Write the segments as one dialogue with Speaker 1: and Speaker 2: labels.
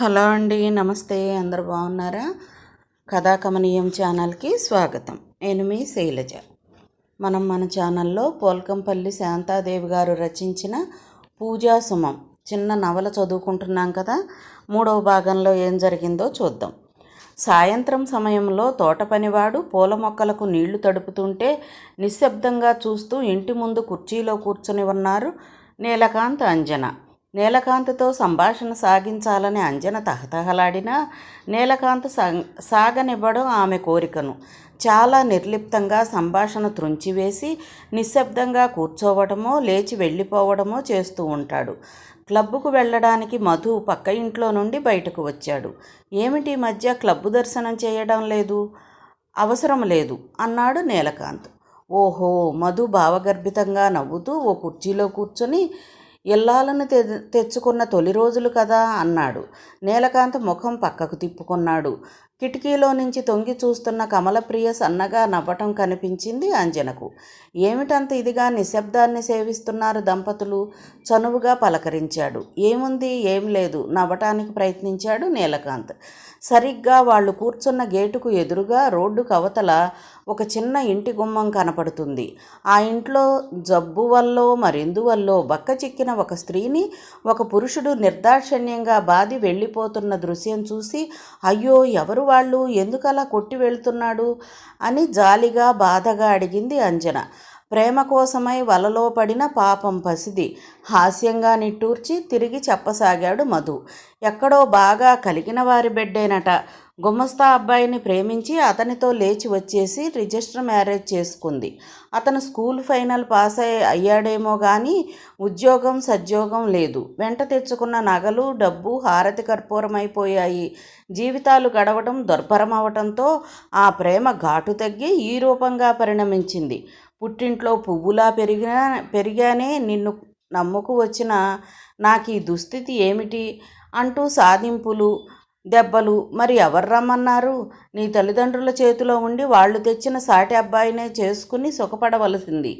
Speaker 1: Hello అండి నమస్తే అందరు బాగున్నారా? కథాకమనీయం ఛానల్కి స్వాగతం. నేను మీ శైలజ. మనం మన ఛానల్లో పోల్కంపల్లి శాంతాదేవి గారు రచించిన పూజా సుమం చిన్న నవల చదువుకుంటున్నాం కదా మూడవ భాగంలో ఏం జరిగిందో చూద్దాం. సాయంత్రం సమయంలో తోట పనివాడు పూల మొక్కలకు నీళ్ళు తడుపుతుంటే నిశ్శబ్దంగా చూస్తూ ఇంటి ముందు కుర్చీలో కూర్చుని ఉన్నారు నీలకాంత్ అంజన. నీలకాంత్తో సంభాషణ సాగించాలని అంజన తహతహలాడినా నీలకాంత్ సా- సాగనివ్వడం ఆమె కోరికను. చాలా నిర్లిప్తంగా సంభాషణ త్రుంచివేసి నిశ్శబ్దంగా కూర్చోవడమో లేచి వెళ్ళిపోవడమో చేస్తూ ఉంటాడు. క్లబ్బుకు వెళ్ళడానికి మధు పక్క ఇంట్లో నుండి బయటకు వచ్చాడు. ఏమిటి ఈ మధ్య క్లబ్బు దర్శనం చేయడం లేదు? అవసరం లేదు అన్నాడు నీలకాంత్. ఓహో మధు భావగర్భితంగా నవ్వుతూ ఓ కుర్చీలో కూర్చొని ఇల్లాలను తె తెచ్చుకున్న తొలి రోజులు కదా అన్నాడు. నీలకాంత్ ముఖం పక్కకు తిప్పుకున్నాడు. కిటికీలో నుంచి తొంగి చూస్తున్న కమలప్రియ సన్నగా నవ్వటం కనిపించింది అంజనకు. ఏమిటంత ఇదిగా నిశ్శబ్దాన్ని సేవిస్తున్నారు దంపతులు? చనువుగా పలకరించాడు. ఏముంది? ఏం లేదు. నవ్వటానికి ప్రయత్నించాడు నీలకాంత్. సరిగ్గా వాళ్ళు కూర్చున్న గేటుకు ఎదురుగా రోడ్డు కవతల ఒక చిన్న ఇంటి గుమ్మం కనపడుతుంది. ఆ ఇంట్లో జబ్బు వల్లో మరెందువల్లో బక్క చిక్కిన ఒక స్త్రీని ఒక పురుషుడు నిర్దాక్షణ్యంగా బాది వెళ్ళిపోతున్న దృశ్యం చూసి అయ్యో ఎవరు వాళ్ళు? ఎందుకలా కొట్టి వెళ్తున్నాడు? అని జాలిగా బాధగా అడిగింది అంజన. ప్రేమ కోసమై వలలో పడిన పాపం పసిది. హాస్యంగా నిట్టూర్చి తిరిగి చెప్పసాగాడు మధు. ఎక్కడో బాగా కలిగిన వారి బిడ్డేనట. గుమస్తా అబ్బాయిని ప్రేమించి అతనితో లేచి వచ్చేసి రిజిస్టర్ మ్యారేజ్ చేసుకుంది. అతను స్కూల్ ఫైనల్ పాస్ అయ్యి అయ్యాడేమో కానీ ఉద్యోగం సద్యోగం లేదు. వెంట తెచ్చుకున్న నగలు డబ్బు హారతి కర్పూరమైపోయాయి. జీవితాలు గడవటం దుర్భరమవటంతో ఆ ప్రేమ ఘాటు తగ్గి ఈ రూపంగా పరిణమించింది. పుట్టింట్లో పువ్వులా పెరిగినా పెరిగానే నిన్ను నమ్ముకు వచ్చిన నాకు ఈ దుస్థితి ఏమిటి? అంటూ సాధింపులు దెబ్బలు మరి ఎవరు రమ్మన్నారు? నీ తల్లిదండ్రుల చేతిలో ఉండి వాళ్ళు తెచ్చిన సాటి అబ్బాయినే చేసుకుని సుఖపడవలసింది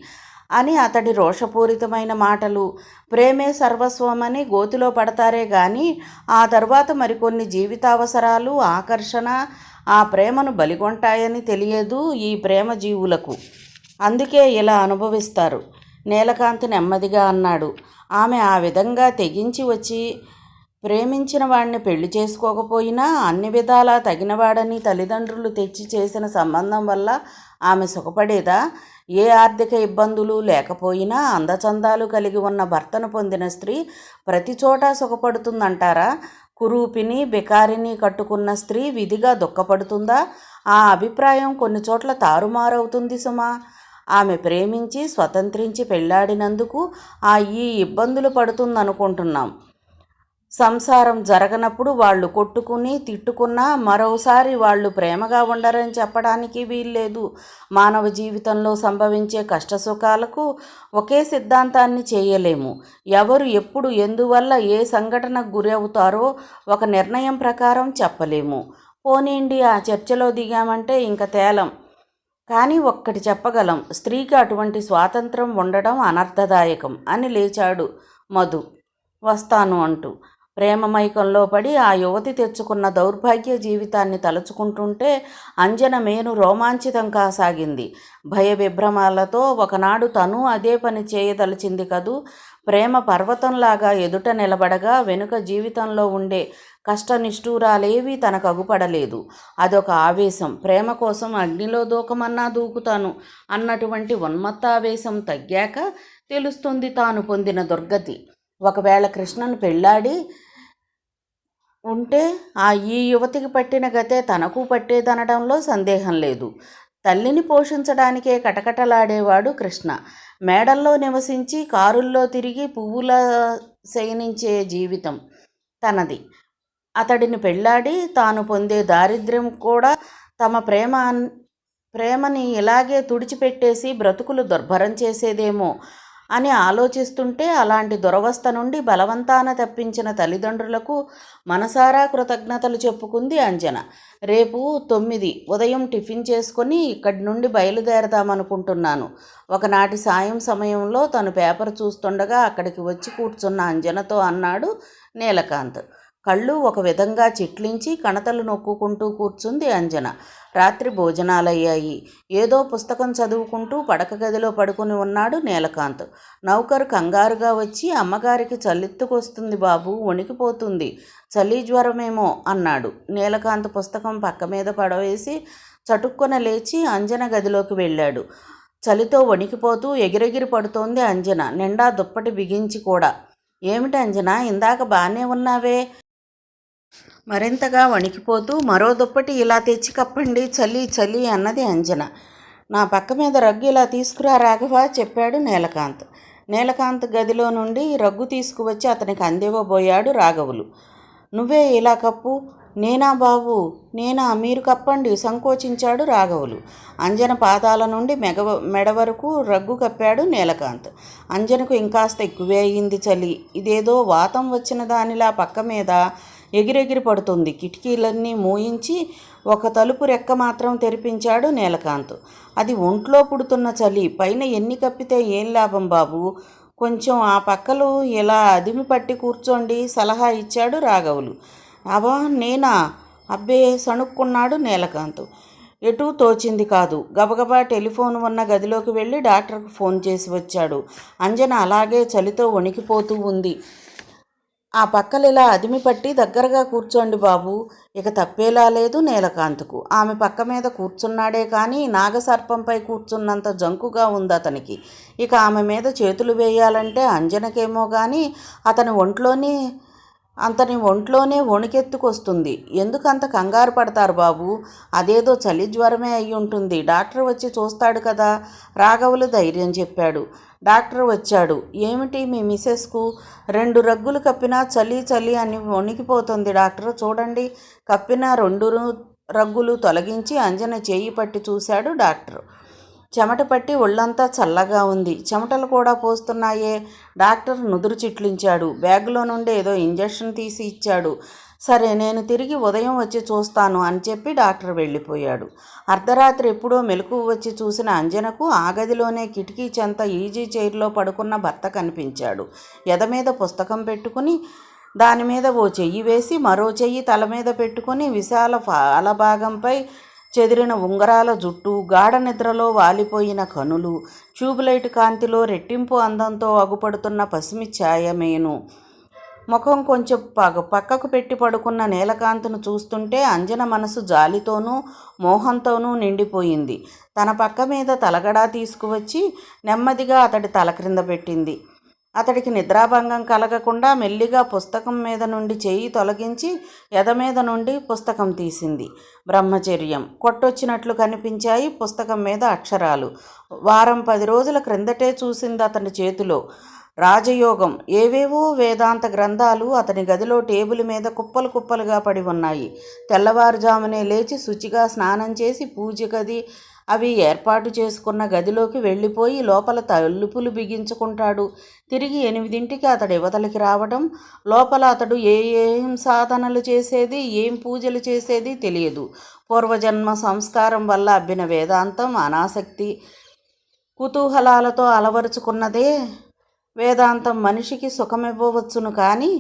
Speaker 1: అని అతడి రోషపూరితమైన మాటలు. ప్రేమే సర్వస్వమని గోతిలో పడతారే గాని ఆ తర్వాత మరికొన్ని జీవితావసరాలు ఆకర్షణ ఆ ప్రేమను బలిగొంటాయని తెలియదు ఈ ప్రేమ జీవులకు అందుకే ఇలా అనుభవిస్తారు. నీలకాంత్ నెమ్మదిగా అన్నాడు. ఆమె ఆ విధంగా తెగించి వచ్చి ప్రేమించిన వాడిని పెళ్ళి చేసుకోకపోయినా అన్ని విధాలా తగినవాడని తల్లిదండ్రులు తెచ్చి చేసిన సంబంధం వల్ల ఆమె సుఖపడేదా? ఏ ఆర్థిక ఇబ్బందులు లేకపోయినా అందచందాలు కలిగి ఉన్న భర్తను పొందిన స్త్రీ ప్రతి చోట సుఖపడుతుందంటారా? కురూపిని బికారిని కట్టుకున్న స్త్రీ విధిగా దుఃఖపడుతుందా? ఆ అభిప్రాయం కొన్ని చోట్ల తారుమారవుతుంది సుమా. ఆమె ప్రేమించి స్వతంత్రించి పెళ్ళాడినందుకు ఆ ఈ ఇబ్బందులు పడుతుందనుకుంటున్నాం. సంసారం జరగనప్పుడు వాళ్ళు కొట్టుకుని తిట్టుకున్నా మరోసారి వాళ్ళు ప్రేమగా ఉండరని చెప్పడానికి వీల్లేదు. మానవ జీవితంలో సంభవించే కష్టసుఖాలకు ఒకే సిద్ధాంతాన్ని చేయలేము. ఎవరు ఎప్పుడు ఎందువల్ల ఏ సంఘటనకు గురి అవుతారో ఒక నిర్ణయం ప్రకారం చెప్పలేము. పోనీండి ఆ చర్చలో దిగామంటే ఇంక తేలం. కానీ ఒక్కటి చెప్పగలం స్త్రీకి అటువంటి స్వాతంత్రం ఉండడం అనర్థదాయకం అని లేచాడు మధు. వస్తాను అంటూ. ప్రేమమైకంలో పడి ఆ యువతి తెచ్చుకున్న దౌర్భాగ్య జీవితాన్ని తలుచుకుంటుంటే అంజన మేను రోమాంచితం కాసాగింది. భయ విభ్రమాలతో ఒకనాడు తను అదే పని చేయదలిచింది కదూ. ప్రేమ పర్వతంలాగా ఎదుట నిలబడగా వెనుక జీవితంలో ఉండే కష్టనిష్ఠూరాలేవి తనకు అగుపడలేదు అదొక ఆవేశం. ప్రేమ కోసం అగ్నిలో దూకమన్నా దూకుతాను అన్నటువంటి ఉన్మత్తావేశం తగ్గాక తెలుస్తుంది తాను పొందిన దుర్గతి. ఒకవేళ కృష్ణను పెళ్ళాడి ఉంటే ఆ ఈ యువతికి పట్టిన గతే తనకు పట్టేదనడంలో సందేహం లేదు. తల్లిని పోషించడానికే కటకటలాడేవాడు కృష్ణ. మేడల్లో నివసించి కారుల్లో తిరిగి పువ్వుల శయనించే జీవితం తనది. అతడిని పెళ్ళాడి తాను పొందే దారిద్ర్యం కూడా తమ ప్రేమ ప్రేమని ఇలాగే తుడిచిపెట్టేసి బ్రతుకులు దుర్భరం చేసేదేమో అని ఆలోచిస్తుంటే అలాంటి దురవస్థ నుండి బలవంతాన తప్పించిన తల్లిదండ్రులకు మనసారా కృతజ్ఞతలు చెప్పుకుంది అంజన. రేపు తొమ్మిది ఉదయం టిఫిన్ చేసుకొని ఇక్కడి నుండి బయలుదేరదామనుకుంటున్నాను. ఒకనాటి సాయం సమయంలో తను పేపర్ చూస్తుండగా అక్కడికి వచ్చి కూర్చున్న అంజనతో అన్నాడు నీలకాంత్. కళ్ళు ఒక విధంగా చిట్లించి కణతలు నొక్కుకుంటూ కూర్చుంది అంజన. రాత్రి భోజనాలయ్యాయి. ఏదో పుస్తకం చదువుకుంటూ పడక గదిలో పడుకుని ఉన్నాడు నీలకాంత్. నౌకరు కంగారుగా వచ్చి అమ్మగారికి చల్లెత్తుకొస్తుంది బాబు వణికిపోతుంది. చలి జ్వరమేమో అన్నాడు. నీలకాంత్ పుస్తకం పక్క మీద పడవేసి చటుక్కున లేచి అంజన గదిలోకి వెళ్ళాడు. చలితో వణికిపోతూ ఎగిరెగిరి పడుతోంది అంజన. నిండా దుప్పటి బిగించి కూడా. ఏమిటి అంజన? ఇందాక బాగానే ఉన్నావే. మరింతగా వణికిపోతూ మరో దుప్పటి ఇలా తెచ్చి కప్పండి చలి చలి అన్నది అంజన. నా పక్క మీద రగ్గు ఇలా తీసుకురా రాఘవ చెప్పాడు నీలకాంత్. నీలకాంత్ గదిలో నుండి రగ్గు తీసుకువచ్చి అతనికి అందివ్వబోయాడు రాఘవులు. నువ్వే ఇలా కప్పు. నేనా బాబు? నేనా? మీరు కప్పండి సంకోచించాడు రాఘవులు. అంజన పాదాల నుండి మెగ మెడ వరకు రగ్గు కప్పాడు నీలకాంత్. అంజనకు ఇంకాస్త ఎక్కువే అయింది చలి. ఇదేదో వాతం వచ్చిన దానిలా పక్క మీద ఎగిరెగిరి పడుతుంది. కిటికీలన్నీ మూయించి ఒక తలుపు రెక్క మాత్రం తెరిపించాడు నీలకాంత్. అది ఒంట్లో పుడుతున్న చలి పైన ఎన్ని కప్పితే ఏం లాభం బాబు? కొంచెం ఆ పక్కలు ఇలా అదిమి పట్టి కూర్చోండి సలహా ఇచ్చాడు రాఘవులు. అబా నేనా? అబ్బే సణుక్కున్నాడు నీలకాంత్. ఎటూ తోచింది కాదు. గబగబా టెలిఫోన్ ఉన్న గదిలోకి వెళ్ళి డాక్టర్కు ఫోన్ చేసి వచ్చాడు. అంజన అలాగే చలితో వణికిపోతూ ఉంది. ఆ పక్కలు ఇలా అదిమి పట్టి దగ్గరగా కూర్చోండి బాబు. ఇక తప్పేలా లేదు నీలకాంత్కు. ఆమె పక్క మీద కూర్చున్నాడే కానీ నాగసర్పంపై కూర్చున్నంత జంకుగా ఉంది అతనికి ఇక ఆమె మీద చేతులు వేయాలంటే అంజనకేమో కానీ అతని ఒంట్లోనే అంతని ఒంట్లోనే వణికెత్తుకొస్తుంది. ఎందుకంత కంగారు పడతారు బాబు? అదేదో చలి జ్వరమే అయి ఉంటుంది. డాక్టర్ వచ్చి చూస్తాడు కదా? రాఘవులు ధైర్యం చెప్పాడు. డాక్టర్ వచ్చాడు. ఏమిటి మీ మిసెస్కు? రెండు రగ్గులు కప్పినా చలి చలి అని వణికిపోతుంది డాక్టర్. చూడండి. కప్పిన రెండు రగ్గులు తొలగించి అంజన చేయి పట్టి చూశాడు డాక్టర్. చెమట పట్టి ఒళ్ళంతా చల్లగా ఉంది. చెమటలు కూడా పోస్తున్నాయే. డాక్టర్ నుదురు చిట్లించాడు. బ్యాగ్లో నుండి ఏదో ఇంజెక్షన్ తీసి ఇచ్చాడు. సరే నేను తిరిగి ఉదయం వచ్చి చూస్తాను అని చెప్పి డాక్టర్ వెళ్ళిపోయాడు. అర్ధరాత్రి ఎప్పుడో మెలకు వచ్చి చూసిన అంజనకు ఆగదిలోనే కిటికీ చెంత ఈజీ చైర్లో పడుకున్న భర్త కనిపించాడు. ఎద మీద పుస్తకం పెట్టుకుని దాని మీద ఓ చెయ్యి వేసి మరో చెయ్యి తల మీద పెట్టుకుని విశాల ఫాల భాగంపై చెదిరిన ఉంగరాల జుట్టు గాఢ నిద్రలో వాలిపోయిన కనులు ట్యూబ్లైట్ కాంతిలో రెట్టింపు అందంతో అగుపడుతున్న పసిమి ఛాయమేను ముఖం కొంచెం పగ పక్కకు పెట్టి పడుకున్న నీలకాంతును చూస్తుంటే అంజన మనసు జాలితోనూ మోహంతోనూ నిండిపోయింది. తన పక్క మీద తలగడా తీసుకువచ్చి నెమ్మదిగా అతడి తల క్రింద పెట్టింది. అతడికి నిద్రాభంగం కలగకుండా మెల్లిగా పుస్తకం మీద నుండి చేయి తొలగించి ఎద మీద నుండి పుస్తకం తీసింది. బ్రహ్మచర్యం. కొట్టొచ్చినట్లు కనిపించాయి పుస్తకం మీద అక్షరాలు. వారం పది రోజుల క్రిందటే చూసింది అతని చేతిలో. రాజయోగం. ఏవేవో వేదాంత గ్రంథాలు అతని గదిలో టేబుల్ మీద కుప్పలు కుప్పలుగా పడి ఉన్నాయి. తెల్లవారుజామునే లేచి శుచిగా స్నానం చేసి పూజ గది అవి ఏర్పాటు చేసుకున్న గదిలోకి వెళ్ళిపోయి లోపల తలుపులు బిగించుకుంటాడు. తిరిగి ఎనిమిదింటికి అతడు యువతలకి రావడం లోపల అతడు ఏ ఏం సాధనలు చేసేది ఏం పూజలు చేసేది తెలియదు. పూర్వజన్మ సంస్కారం వల్ల అబ్బిన వేదాంతం అనాసక్తి. కుతూహలాలతో అలవరుచుకున్నదే వేదాంతం. మనిషికి సుఖమివ్వవచ్చును కానీ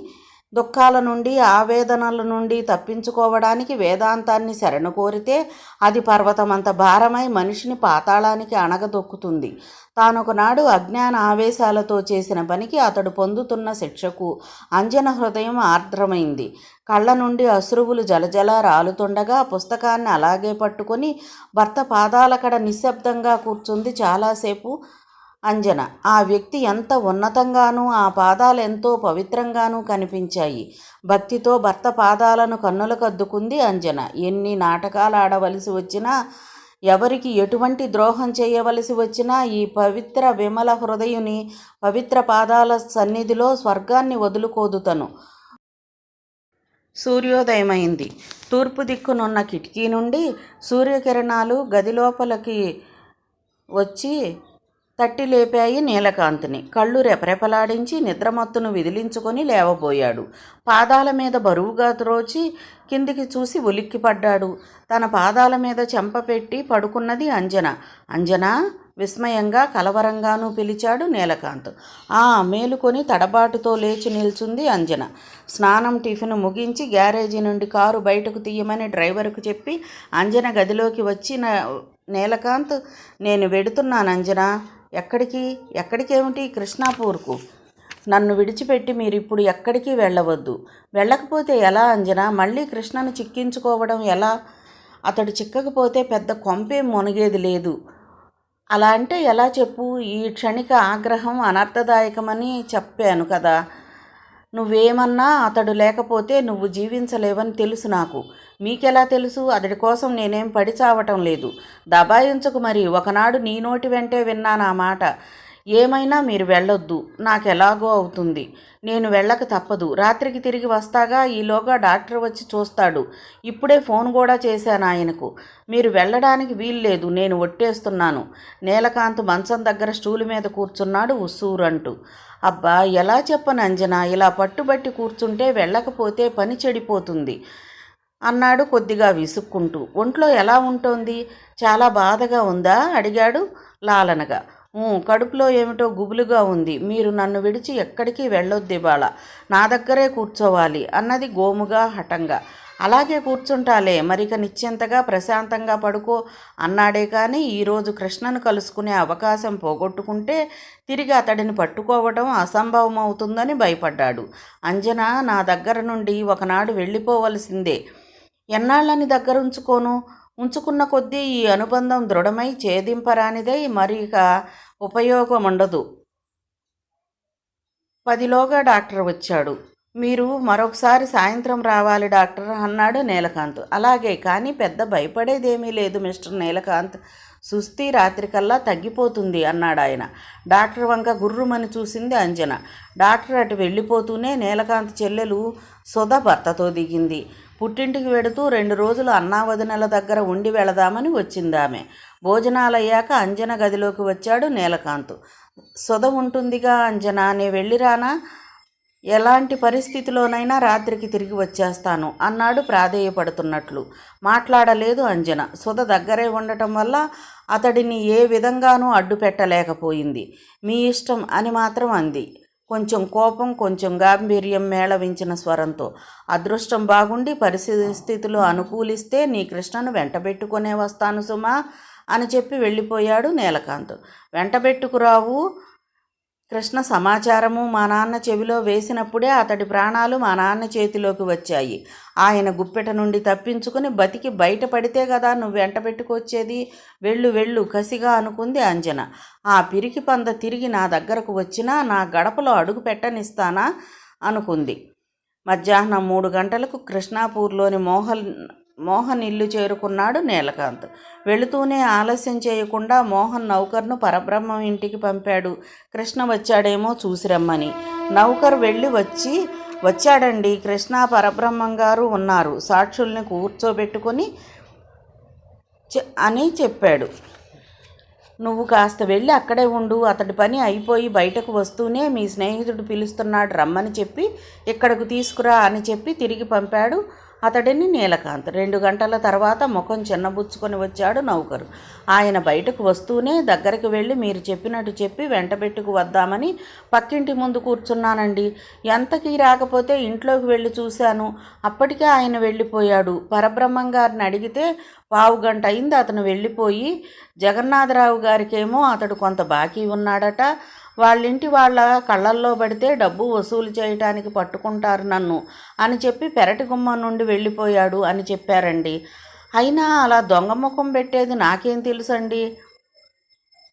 Speaker 1: దుఃఖాల నుండి ఆవేదనల నుండి తప్పించుకోవడానికి వేదాంతాన్ని శరణు కోరితే అది పర్వతమంత భారమై మనిషిని పాతాళానికి అణగదొక్కుతుంది. తానొకనాడు అజ్ఞాన ఆవేశాలతో చేసిన పనికి అతడు పొందుతున్న శిక్షకు అంజన హృదయం ఆర్ద్రమైంది. కళ్ళ నుండి అశ్రువులు జలజల రాలుతుండగా పుస్తకాన్ని అలాగే పట్టుకొని భర్త పాదాలకడ నిశ్శబ్దంగా కూర్చుంది. చాలాసేపు అంజన. ఆ వ్యక్తి ఎంత ఉన్నతంగానూ ఆ పాదాలు ఎంతో పవిత్రంగానూ కనిపించాయి. భక్తితో భర్త పాదాలను కన్నులకద్దుకుంది అంజన. ఎన్ని నాటకాలు ఆడవలసి వచ్చినా ఎవరికి ఎటువంటి ద్రోహం చేయవలసి వచ్చినా ఈ పవిత్ర విమల హృదయుని పవిత్ర పాదాల సన్నిధిలో స్వర్గాన్ని వదులుకోదు తను. సూర్యోదయమైంది. తూర్పు దిక్కునున్న కిటికీ నుండి సూర్యకిరణాలు గదిలోపలికి వచ్చి తట్టి లేపాయి నీలకాంతిని. కళ్ళు రెపరెపలాడించి నిద్రమత్తును విదిలించుకొని లేవబోయాడు. పాదాల మీద బరువుగా త్రోచి కిందికి చూసి ఉలిక్కిపడ్డాడు తన పాదాల మీద చెంప పెట్టి పడుకున్నది అంజన. అంజన విస్మయంగా కలవరంగానూ పిలిచాడు నీలకాంత్. ఆ మేలుకొని తడబాటుతో లేచి నిల్చుంది అంజన. స్నానం టిఫిన్ ముగించి గ్యారేజీ నుండి కారు బయటకు తీయమని డ్రైవర్కు చెప్పి అంజన గదిలోకి వచ్చి నీలకాంత్ నేను వెడుతున్నాను అంజన. ఎక్కడికి? ఎక్కడికేమిటి కృష్ణాపూర్కు? నన్ను విడిచిపెట్టి మీరు ఇప్పుడు ఎక్కడికి వెళ్ళవద్దు. వెళ్ళకపోతే ఎలా అంజన? మళ్ళీ కృష్ణను చిక్కించుకోవడం ఎలా? అతడు చిక్కకపోతే పెద్ద కొంపే మునిగేది లేదు. అలా అంటే ఎలా చెప్పు? ఈ క్షణిక ఆగ్రహం అనర్థదాయకమని చెప్పాను కదా. నువ్వేమన్నా అతడు లేకపోతే నువ్వు జీవించలేవని తెలుసు నాకు. మీకెలా తెలుసు? అతడి కోసం నేనేం పడి చావటం లేదు. దబాయించకు మరి. ఒకనాడు నీ నోటి వెంటే విన్నానా మాట. ఏమైనా మీరు వెళ్ళొద్దు. నాకెలాగో అవుతుంది. నేను వెళ్ళక తప్పదు. రాత్రికి తిరిగి వస్తాగా? ఈలోగా డాక్టర్ వచ్చి చూస్తాడు. ఇప్పుడే ఫోన్ కూడా చేశాను ఆయనకు. మీరు వెళ్ళడానికి వీల్లేదు. నేను ఒట్టేస్తున్నాను. నీలకాంత్ మంచం దగ్గర స్టూలు మీద కూర్చున్నాడు ఉస్సూరంటూ. అబ్బా ఎలా చెప్పను అంజన? ఇలా పట్టుబట్టి కూర్చుంటే వెళ్ళకపోతే పని చెడిపోతుంది. అన్నాడు కొద్దిగా విసుక్కుంటూ. ఒంట్లో ఎలా ఉంటోంది? చాలా బాధగా ఉందా? అడిగాడు లాలనగా. కడుపులో ఏమిటో గుబులుగా ఉంది. మీరు నన్ను విడిచి ఎక్కడికి వెళ్ళొద్ది ఇవాళ నా దగ్గరే కూర్చోవాలి అన్నది గోముగా హఠంగా. అలాగే కూర్చుంటాలే మరిక నిశ్చింతగా ప్రశాంతంగా పడుకో అన్నాడే కానీ ఈరోజు కృష్ణను కలుసుకునే అవకాశం పోగొట్టుకుంటే తిరిగి అతడిని పట్టుకోవటం అసంభవం అవుతుందని భయపడ్డాడు. అంజన నా దగ్గర నుండి ఒకనాడు వెళ్ళిపోవలసిందే. ఎన్నాళ్ళని దగ్గర ఉంచుకోను ఉంచుకున్న కొద్దీ ఈ అనుబంధం దృఢమై ఛేదింపరానిదై మరి ఉపయోగం ఉండదు పదిలోగా డాక్టర్ వచ్చాడు. మీరు మరొకసారి సాయంత్రం రావాలి డాక్టర్ అన్నాడు నీలకాంత్. అలాగే కానీ పెద్ద భయపడేదేమీ లేదు మిస్టర్ నీలకాంత్. సుస్థి రాత్రికల్లా తగ్గిపోతుంది అన్నాడు ఆయన. డాక్టర్ వంక గుర్రుమని చూసింది అంజన. డాక్టర్ అటు వెళ్ళిపోతూనే నీలకాంత్ చెల్లెలు సుధ భర్తతో దిగింది. పుట్టింటికి వెడుతూ రెండు రోజులు అన్నావదినల దగ్గర ఉండి వెళదామని వచ్చిందామె. భోజనాలయ్యాక అంజన గదిలోకి వచ్చాడు నీలకాంత్. సుధ ఉంటుందిగా అంజన నే వెళ్ళిరానా ఎలాంటి పరిస్థితిలోనైనా రాత్రికి తిరిగి వచ్చేస్తాను అన్నాడు ప్రాధేయపడుతున్నట్లు. మాట్లాడలేదు అంజన. సుధ దగ్గరే ఉండటం వల్ల అతడిని ఏ విధంగానూ అడ్డు పెట్టలేకపోయింది మీ ఇష్టం అని మాత్రం అంది. కొంచెం కోపం కొంచెం గాంభీర్యం మేళవించిన స్వరంతో. అదృష్టం బాగుండి పరిస్థితులు అనుకూలిస్తే నీ కృష్ణను వెంటబెట్టుకునే వస్తాను సుమా అని చెప్పి వెళ్ళిపోయాడు నీలకాంత్. వెంటబెట్టుకురావు కృష్ణ సమాచారము మా నాన్న చెవిలో వేసినప్పుడే అతడి ప్రాణాలు మా నాన్న చేతిలోకి వచ్చాయి. ఆయన గుప్పెట నుండి తప్పించుకుని బతికి బయటపడితే కదా నువ్వు వెంట పెట్టుకొచ్చేది? వెళ్ళు వెళ్ళు కసిగా అనుకుంది అంజన. ఆ పిరికి పంద తిరిగి నా దగ్గరకు వచ్చినా నా గడపలో అడుగు పెట్టనిస్తానా? అనుకుంది. మధ్యాహ్నం మూడు గంటలకు కృష్ణాపూర్లోని మోహన్ మోహన్ ఇల్లు చేరుకున్నాడు నీలకాంత్. వెళుతూనే ఆలస్యం చేయకుండా మోహన్ నౌకర్ను పరబ్రహ్మం ఇంటికి పంపాడు. కృష్ణ వచ్చాడేమో చూసిరమ్మని నౌకర్ వెళ్ళి వచ్చి వచ్చాడండి కృష్ణ పరబ్రహ్మం గారు ఉన్నారు. సాక్షుల్ని కూర్చోబెట్టుకొని చె- అని చెప్పాడు. నువ్వు కాస్త వెళ్ళి అక్కడే ఉండు. అతడి పని అయిపోయి బయటకు వస్తూనే మీ స్నేహితుడు పిలుస్తున్నాడు రమ్మని చెప్పి ఇక్కడకు తీసుకురా అని చెప్పి తిరిగి పంపాడు అతడిని నీలకాంత్. రెండు గంటల తర్వాత ముఖం చిన్నబుచ్చుకొని వచ్చాడు నౌకరు. ఆయన బయటకు వస్తూనే దగ్గరికి వెళ్ళి మీరు చెప్పినట్టు చెప్పి వెంటబెట్టుకు వద్దామని పక్కింటి ముందు కూర్చున్నానండి. ఎంతకీ రాకపోతే ఇంట్లోకి వెళ్ళి చూశాను. అప్పటికే ఆయన వెళ్ళిపోయాడు. పరబ్రహ్మం గారిని అడిగితే పావు గంట అయింది అతను వెళ్ళిపోయి జగన్నాథరావు గారికేమో అతడు కొంత బాకీ ఉన్నాడట. వాళ్ళింటి వాళ్ళ కళ్ళల్లో పడితే డబ్బు వసూలు చేయటానికి పట్టుకుంటారు నన్ను అని చెప్పి పెరటి గుమ్మం నుండి వెళ్ళిపోయాడు అని చెప్పారండి. అయినా అలా దొంగ ముఖం పెట్టేది నాకేం తెలుసండి?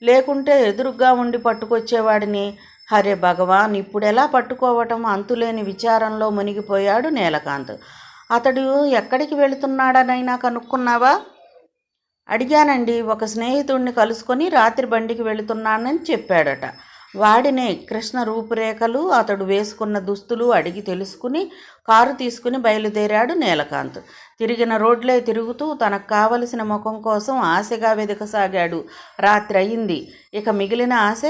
Speaker 1: లేకుంటే ఎదురుగ్గా ఉండి పట్టుకొచ్చేవాడిని. హరే భగవాన్ ఇప్పుడెలా పట్టుకోవటం అంతులేని విచారంలో మునిగిపోయాడు నీలకాంత్. అతడు ఎక్కడికి వెళుతున్నాడనైనా కనుక్కున్నావా? అడిగానండి. ఒక స్నేహితుడిని కలుసుకొని రాత్రి బండికి వెళుతున్నానని చెప్పాడట. వాడినే కృష్ణ రూపురేఖలు అతడు వేసుకున్న దుస్తులు అడిగి తెలుసుకుని కారు తీసుకుని బయలుదేరాడు నీలకాంత్. తిరిగిన రోడ్లే తిరుగుతూ తనకు కావలసిన ముఖం కోసం ఆశగా వెదకసాగాడు. రాత్రి అయింది ఇక మిగిలిన ఆశ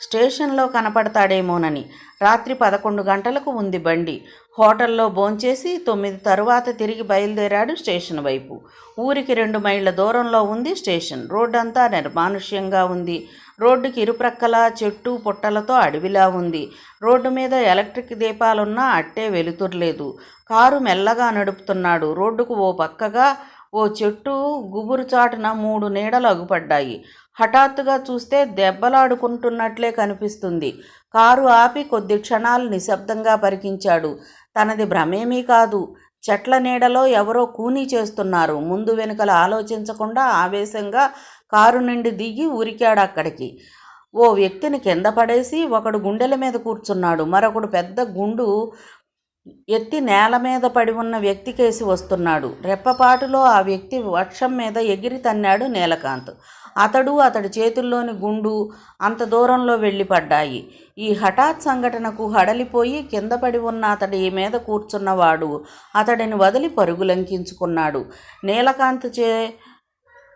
Speaker 1: స్టేషన్లో కనపడతాడేమోనని. రాత్రి పదకొండు గంటలకు ఉంది బండి. హోటల్లో భోంచేసి తొమ్మిది తరువాత తిరిగి బయలుదేరాడు స్టేషన్ వైపు. ఊరికి రెండు మైళ్ళ దూరంలో ఉంది స్టేషన్. రోడ్డంతా నిర్మానుష్యంగా ఉంది. రోడ్డుకి ఇరుప్రక్కల చెట్టు పుట్టలతో అడవిలా ఉంది. రోడ్డు మీద ఎలక్ట్రిక్ దీపాలున్నా అట్టే వెలుతుర్లేదు. కారు మెల్లగా నడుపుతున్నాడు. రోడ్డుకు ఓ పక్కగా ఓ చెట్టు గుబురు చాటున మూడు నీడలు అగుపడ్డాయి. హఠాత్తుగా చూస్తే దెబ్బలాడుకుంటున్నట్లే కనిపిస్తుంది. కారు ఆపి కొద్ది క్షణాలు నిశ్శబ్దంగా పరికించాడు. తనది భ్రమేమీ కాదు. చెట్ల నీడలో ఎవరో కూనీ చేస్తున్నారు. ముందు వెనుకల ఆలోచించకుండా ఆవేశంగా కారు నుండి దిగి ఉరికాడు అక్కడికి. ఓ వ్యక్తిని కింద పడేసి ఒకడు గుండెల మీద కూర్చున్నాడు. మరొకడు పెద్ద గుండు ఎత్తి నేల మీద పడి ఉన్న వ్యక్తి కేసి వస్తున్నాడు. రెప్పపాటులో ఆ వ్యక్తి వర్షం మీద ఎగిరి తన్నాడు నీలకాంత్. అతడు అతడి చేతుల్లోని గుండు అంత దూరంలో వెళ్ళి పడ్డాయి ఈ హఠాత్ సంఘటనకు హడలిపోయి కింద పడి ఉన్న అతడి మీద కూర్చున్నవాడు అతడిని వదిలి పరుగులంకించుకున్నాడు నీలకాంత్ చే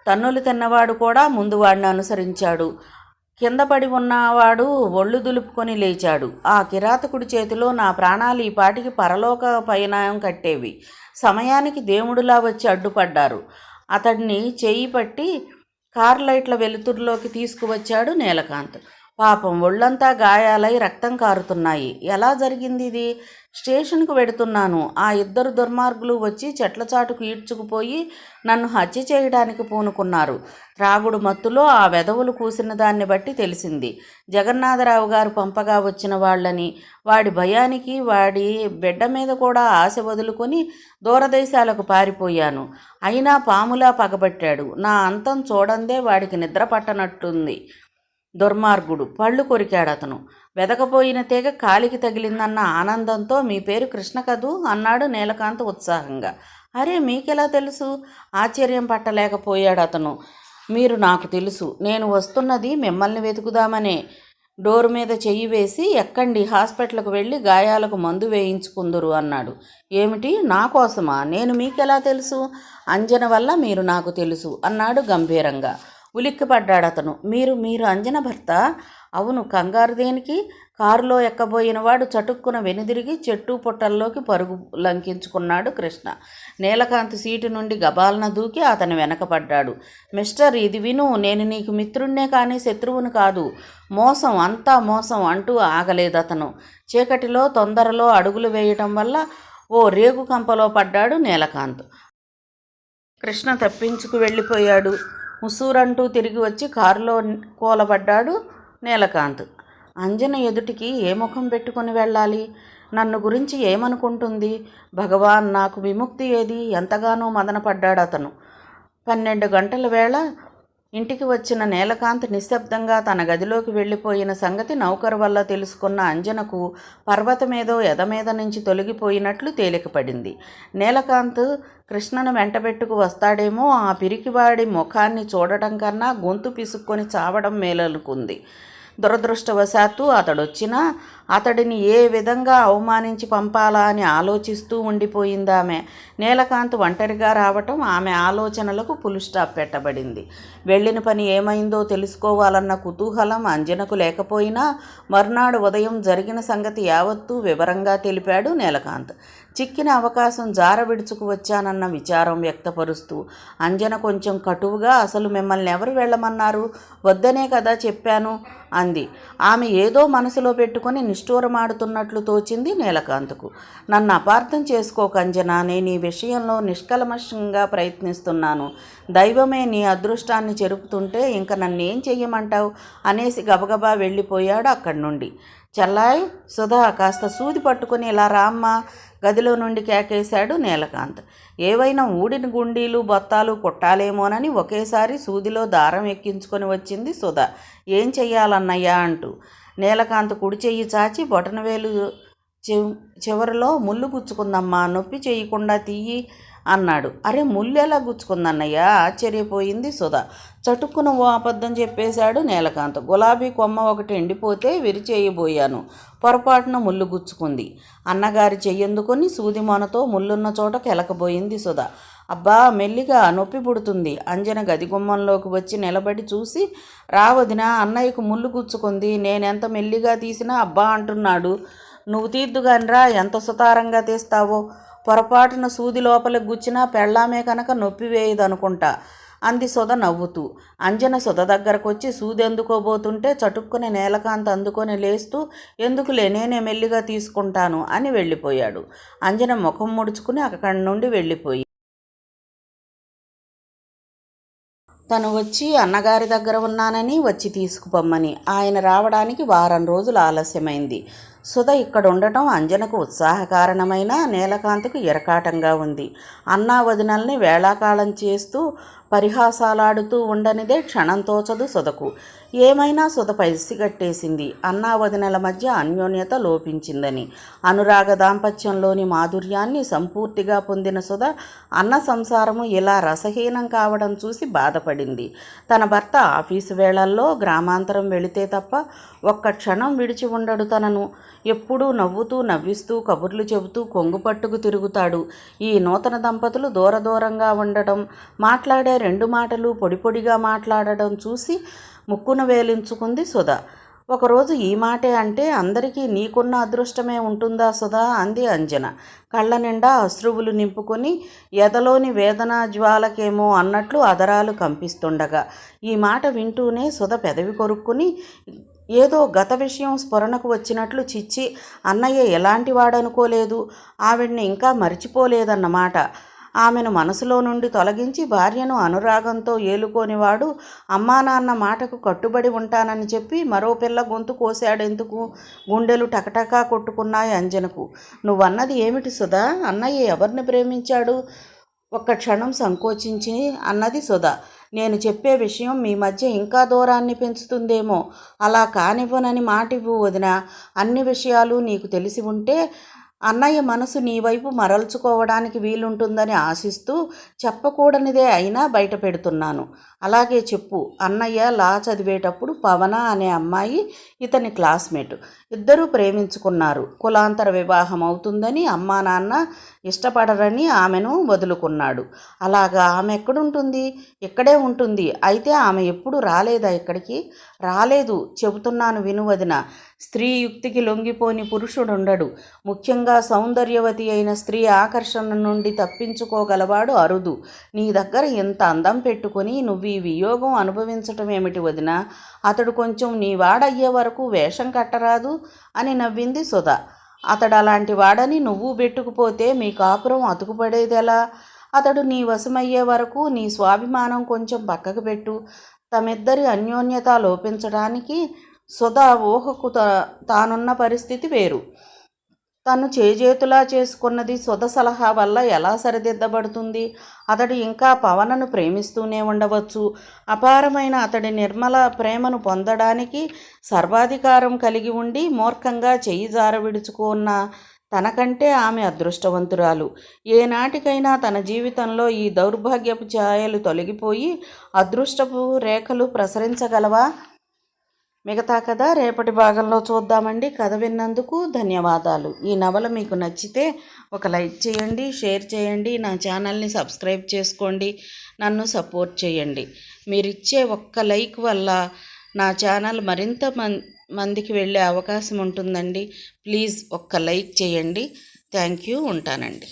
Speaker 1: తన్నులు తిన్నవాడు కూడా ముందు వాడిని అనుసరించాడు. కింద పడి ఉన్నవాడు ఒళ్ళు దులుపుకొని లేచాడు. ఆ కిరాతకుడి చేతిలో నా ప్రాణాలు ఈ పాటికి పరలోక పయనాయం కట్టేవి. సమయానికి దేవుడులా వచ్చి అడ్డుపడ్డారు. అతడిని చేయి పట్టి కార్ లైట్ల వెలుతురులోకి తీసుకువచ్చాడు నీలకాంత్. పాపం ఒళ్ళంతా గాయాలై రక్తం కారుతున్నాయి. ఎలా జరిగింది ఇది? స్టేషన్కు వెడుతున్నాను. ఆ ఇద్దరు దుర్మార్గులు వచ్చి చెట్ల చాటుకు ఈడ్చుకుపోయి నన్ను హత్య చేయడానికి పూనుకున్నారు. త్రాగుడు మత్తులో ఆ వెధవులు కూసిన దాన్ని బట్టి తెలిసింది. జగన్నాథరావు గారు పంపగా వచ్చిన వాళ్ళని వాడి భయానికి వాడి బిడ్డ మీద కూడా ఆశ వదులుకొని దూరదేశాలకు పారిపోయాను. అయినా పాములా పగబట్టాడు. నా అంతం చూడందే వాడికి నిద్ర పట్టనట్టుంది. దుర్మార్గుడు. పళ్ళు కొరికాడు అతను. వెదకపోయిన తీగ కాలికి తగిలిందన్న ఆనందంతో మీ పేరు కృష్ణ కదూ? అన్నాడు నీలకాంత్ ఉత్సాహంగా. అరే మీకెలా తెలుసు? ఆశ్చర్యం పట్టలేకపోయాడు అతను. మీరు నాకు తెలుసు. నేను వస్తున్నది మిమ్మల్ని వెతుకుదామనే. డోర్ మీద చెయ్యి వేసి ఎక్కండి హాస్పిటల్కి వెళ్ళి గాయాలకు మందు వేయించుకుందురు అన్నాడు. ఏమిటి? నా కోసమా? నేను మీకెలా తెలుసు? అంజన వల్ల మీరు నాకు తెలుసు అన్నాడు గంభీరంగా. ఉలిక్కిపడ్డాడు అతను. మీరు మీరు అంజన భర్త? అవును కంగారు దేనికి? కారులో ఎక్కబోయినవాడు చటుక్కున వెనుదిరిగి చెట్టు పుట్టల్లోకి పరుగు లంకించుకున్నాడు కృష్ణ. నీలకాంత్ సీటు నుండి గబాలన దూకి అతని వెనకపడ్డాడు. మిస్టర్ ఇది విను నేను నీకు మిత్రుణ్ణే కానీ శత్రువును కాదు. మోసం అంతా మోసం అంటూ ఆగలేదు అతను చీకటిలో తొందరలో అడుగులు వేయటం వల్ల ఓ రేగు కంపలో పడ్డాడు నీలకాంత్. కృష్ణ తప్పించుకు వెళ్ళిపోయాడు. ముసూరంటూ తిరిగి వచ్చి కారులో కూలబడ్డాడు నీలకాంత్. అంజన ఎదుటికి ఏ ముఖం పెట్టుకొని వెళ్ళాలి? నన్ను గురించి ఏమనుకుంటుంది? భగవాన్ నాకు విముక్తి ఏది? ఎంతగానో మదనపడ్డాడు అతను పన్నెండు గంటల వేళ ఇంటికి వచ్చిన నీలకాంత్ నిశ్శబ్దంగా తన గదిలోకి వెళ్ళిపోయిన సంగతి నౌకరు వల్ల తెలుసుకున్న అంజనకు పర్వతమేదో ఎదమీద నుంచి తొలగిపోయినట్లు తేలికపడింది. నీలకాంత్ కృష్ణను వెంటబెట్టుకు వస్తాడేమో ఆ పిరికివాడి ముఖాన్ని చూడటం కన్నా గొంతు పిసుక్కొని చావడం మేలనుకుంది. దురదృష్టవశాత్తు అతడొచ్చినా అతడిని ఏ విధంగా అవమానించి పంపాలా అని ఆలోచిస్తూ ఉండిపోయిందామె నీలకాంత్ ఒంటరిగా రావటం ఆమె ఆలోచనలకు పులు స్టాప్ పెట్టబడింది. వెళ్ళిన పని ఏమైందో తెలుసుకోవాలన్న కుతూహలం అంజనకు లేకపోయినా మర్నాడు ఉదయం జరిగిన సంగతి యావత్తూ వివరంగా తెలిపాడు నీలకాంత్. చిక్కిన అవకాశం జార విడుచుకు వచ్చానన్న విచారం వ్యక్తపరుస్తూ అంజన కొంచెం కటువుగా అసలు మిమ్మల్ని ఎవరు వెళ్ళమన్నారు? వద్దనే కదా చెప్పాను అంది. ఆమె ఏదో మనసులో పెట్టుకొని నిష్ఠూరమాడుతున్నట్లు తోచింది నీలకాంత్కు. నన్ను అపార్థం చేసుకోకంజనా నేను ఈ విషయంలో నిష్కల్మషంగా ప్రయత్నిస్తున్నాను. దైవమే నీ అదృష్టాన్ని చెరుపుతుంటే ఇంక నన్నేం చెయ్యమంటావు? అనేసి గబగబా వెళ్ళిపోయాడు అక్కడి నుండి. చెల్లాయ్ సుధా కాస్త సూది పట్టుకుని ఇలా రామ్మా గదిలో నుండి కేకేశాడు నీలకాంత్. ఏవైనా ఊడిన గుండీలు బొత్తాలు కుట్టాలేమోనని ఒకేసారి సూదిలో దారం ఎక్కించుకొని వచ్చింది సుధా. ఏం చెయ్యాలన్నయ్యా అంటూ. నీలకాంత్ కుడి చెయ్యి చాచి బొటనవేలు చివ్- చివరిలో ముళ్ళు గుచ్చుకుందమ్మా నొప్పి చేయకుండా తీయి అన్నాడు. అరే ముళ్ళు ఎలా గుచ్చుకుందన్నయ్య? ఆశ్చర్యపోయింది సుధా. చటుక్కున ఓ అబద్ధం చెప్పేశాడు నీలకాంత్. గులాబీ కొమ్మ ఒకటి ఎండిపోతే విరిచేయబోయాను. పొరపాటున ముళ్ళు గుచ్చుకుంది. అన్నగారి చెయ్యందుకొని సూది మొనతో ముళ్ళున్న చోట కెలకబోయింది సుధా. అబ్బా మెల్లిగా నొప్పి పుడుతుంది. అంజన గది గుమ్మంలోకి వచ్చి నిలబడి చూసి రావదిన అన్నయ్యకు ముళ్ళు గుచ్చుకుంది. నేనెంత మెల్లిగా తీసినా అబ్బా అంటున్నాడు. నువ్వు తీద్దుగానిరా ఎంత సుతారంగా తీస్తావో. పొరపాటున సూది లోపలికి గుచ్చినా పెళ్ళామే కనుక నొప్పి వేయదనుకుంటా అంది సుధ నవ్వుతూ. అంజన సుధ దగ్గరకు వచ్చి సూది అందుకోబోతుంటే చటుక్కుని నేలకాంత అందుకొని లేస్తూ ఎందుకులే నేనే మెల్లిగా తీసుకుంటాను అని వెళ్ళిపోయాడు. అంజన ముఖం ముడుచుకుని అక్కడి నుండి వెళ్ళిపోయి తను వచ్చి అన్నగారి దగ్గర ఉన్నానని వచ్చి తీసుకుపమ్మని. ఆయన రావడానికి వారం రోజులు ఆలస్యమైంది. సుధ ఇక్కడ ఉండటం అంజనకు ఉత్సాహకారణమైన నీలకాంతకు ఇరకాటంగా ఉంది. అన్నా వదినల్ని వేళాకాలం చేస్తూ పరిహాసాలాడుతూ ఉండనిదే క్షణం తోచదు సుధకు. ఏమైనా సుధ పసిగట్టేసింది అన్నా వదినల మధ్య అన్యోన్యత లోపించిందని. అనురాగ దాంపత్యంలోని మాధుర్యాన్ని సంపూర్తిగా పొందిన సుధ అన్న సంసారము ఇలా రసహీనం కావడం చూసి బాధపడింది. తన భర్త ఆఫీసు వేళల్లో గ్రామాంతరం వెళితే తప్ప ఒక్క క్షణం విడిచి ఉండడు తనను. ఎప్పుడూ నవ్వుతూ నవ్విస్తూ కబుర్లు చెబుతూ కొంగు పట్టుకు తిరుగుతాడు. ఈ నూతన దంపతులు దూర దూరంగా ఉండటం మాట్లాడే రెండు మాటలు పొడిపొడిగా మాట్లాడడం చూసి ముక్కున వేలించుకుంది సుధా. ఒకరోజు ఈ మాటే అంటే అందరికీ నీకున్న అదృష్టమే ఉంటుందా సుధా? అంది అంజన. కళ్ళ నిండా అశ్రువులు నింపుకొని ఎదలోని వేదనా జ్వాలకేమో అన్నట్లు అదరాలు కంపిస్తుండగా. ఈ మాట వింటూనే సుధ పెదవి కొరుక్కుని ఏదో గత విషయం స్ఫురణకు వచ్చినట్లు చిచ్చి అన్నయ్య ఎలాంటి వాడనుకోలేదు ఆవిడ్ని ఇంకా మరిచిపోలేదన్నమాట. ఆమెను మనసులో నుండి తొలగించి భార్యను అనురాగంతో ఏలుకోనివాడు అమ్మా నాన్న మాటకు కట్టుబడి ఉంటానని చెప్పి మరో పిల్ల గొంతు కోశాడెందుకు గుండెలు టకటకా కొట్టుకున్నాయి అంజనకు. నువ్వన్నది ఏమిటి సుధా? అన్నయ్య ఎవరిని ప్రేమించాడు? ఒక్క క్షణం సంకోచించి అన్నది సుధా నేను చెప్పే విషయం మీ మధ్య ఇంకా దూరాన్ని పెంచుతుందేమో. అలా కానివ్వనని మాటివ్వు వదిన. అన్ని విషయాలు నీకు తెలిసి ఉంటే అన్నయ్య మనసు నీ వైపు మరల్చుకోవడానికి వీలుంటుందని ఆశిస్తూ చెప్పకూడనిదే అయినా బయట పెడుతున్నాను. అలాగే చెప్పు. అన్నయ్య లా చదివేటప్పుడు పవన అనే అమ్మాయి ఇతని క్లాస్మేట్. ఇద్దరూ ప్రేమించుకున్నారు. కులాంతర వివాహం అవుతుందని అమ్మా నాన్న ఇష్టపడరని ఆమెను వదులుకున్నాడు. అలాగా ఆమె ఎక్కడుంటుంది? ఇక్కడే ఉంటుంది. అయితే ఆమె ఎప్పుడు రాలేదా ఇక్కడికి? రాలేదు. చెబుతున్నాను వినువదిన స్త్రీ యుక్తికి లొంగిపోని పురుషుడుండడు. ముఖ్యంగా సౌందర్యవతి అయిన స్త్రీ ఆకర్షణ నుండి తప్పించుకోగలవాడు అరుదు. నీ దగ్గర ఇంత అందం పెట్టుకొని నువ్వు ఈ వియోగం అనుభవించటం ఏమిటి వదిన? అతడు కొంచెం నీ వాడయ్యే వరకు వేషం కట్టరాదు అని నవ్వింది సుధా. అతడు అలాంటి వాడని నువ్వు పెట్టుకుపోతే మీ కాపురం అతుకుపడేదెలా అతడు నీ వశమయ్యే వరకు నీ స్వాభిమానం కొంచెం పక్కకు పెట్టు. తమిద్దరి అన్యోన్యత లోపించడానికి సుధా ఊహకు తా- తానున్న పరిస్థితి వేరు. తను చేజేతులా చేసుకున్నది సుధ సలహా వల్ల ఎలా సరిదిద్దబడుతుంది? అతడు ఇంకా పవనను ప్రేమిస్తూనే ఉండవచ్చు. అపారమైన అతడి నిర్మల ప్రేమను పొందడానికి సర్వాధికారం కలిగి ఉండి మూర్ఖంగా చెయ్యి జార విడుచుకున్న తనకంటే ఆమె అదృష్టవంతురాలు. ఏనాటికైనా తన జీవితంలో ఈ దౌర్భాగ్యపు ఛాయలు తొలగిపోయి అదృష్టపు రేఖలు ప్రసరించగలవా? మిగతా కథ రేపటి భాగంలో చూద్దామండి. కథ విన్నందుకు ధన్యవాదాలు. ఈ నవల మీకు నచ్చితే ఒక లైక్ చేయండి షేర్ చేయండి నా ఛానల్ని సబ్స్క్రైబ్ చేసుకోండి నన్ను సపోర్ట్ చేయండి. మీరు ఇచ్చే ఒక్క లైక్ వల్ల నా ఛానల్ మరింత మం మందికి వెళ్ళే అవకాశం ఉంటుందండి. ప్లీజ్ ఒక్క లైక్ చేయండి. Thank you. ఉంటానండి.